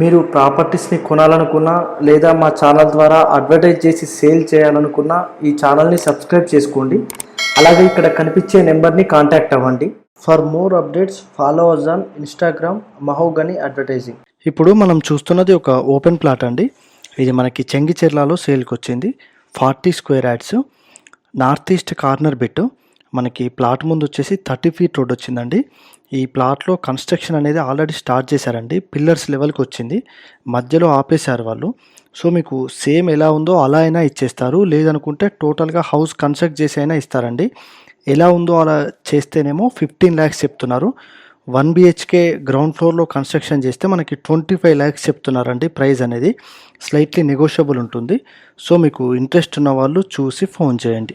మీరు ప్రాపర్టీస్ని కొనాలనుకున్నా లేదా మా ఛానల్ ద్వారా అడ్వర్టైజ్ చేసి సేల్ చేయాలనుకున్నా ఈ ఛానల్ని సబ్స్క్రైబ్ చేసుకోండి. అలాగే ఇక్కడ కనిపించే నెంబర్ని కాంటాక్ట్ అవ్వండి. For more updates follow us on Instagram Mahogany advertising ఇప్పుడు మనం చూస్తున్నది ఒక ఓపెన్ ప్లాట్ అండి. ఇది మనకి చెంగిచెర్లలో సేల్కి వచ్చింది. Forty square yards north east corner bit. మనకి ప్లాట్ ముందు వచ్చేసి థర్టీ ఫీట్ రోడ్ వచ్చిందండి. ఈ ప్లాట్లో కన్స్ట్రక్షన్ అనేది ఆల్రెడీ స్టార్ట్ చేశారండి. పిల్లర్స్ లెవెల్కి వచ్చింది. మధ్యలో ఆపేశారు వాళ్ళు. సో మీకు సేమ్ ఎలా ఉందో అలా అయినా ఇచ్చేస్తారు. లేదనుకుంటే టోటల్గా హౌస్ కన్స్ట్రక్ట్ చేసి అయినా ఇస్తారండి. ఎలా ఉందో అలా చేస్తేనేమో ఫిఫ్టీన్ ల్యాక్స్ చెప్తున్నారు. వన్ బిహెచ్కే గ్రౌండ్ ఫ్లోర్లో కన్స్ట్రక్షన్ చేస్తే మనకి ట్వంటీ ఫైవ్ ల్యాక్స్ చెప్తున్నారండి ప్రైస్ అనేది. స్లైట్లీ నెగోషియబుల్ ఉంటుంది. సో మీకు ఇంట్రెస్ట్ ఉన్న వాళ్ళు చూసి ఫోన్ చేయండి.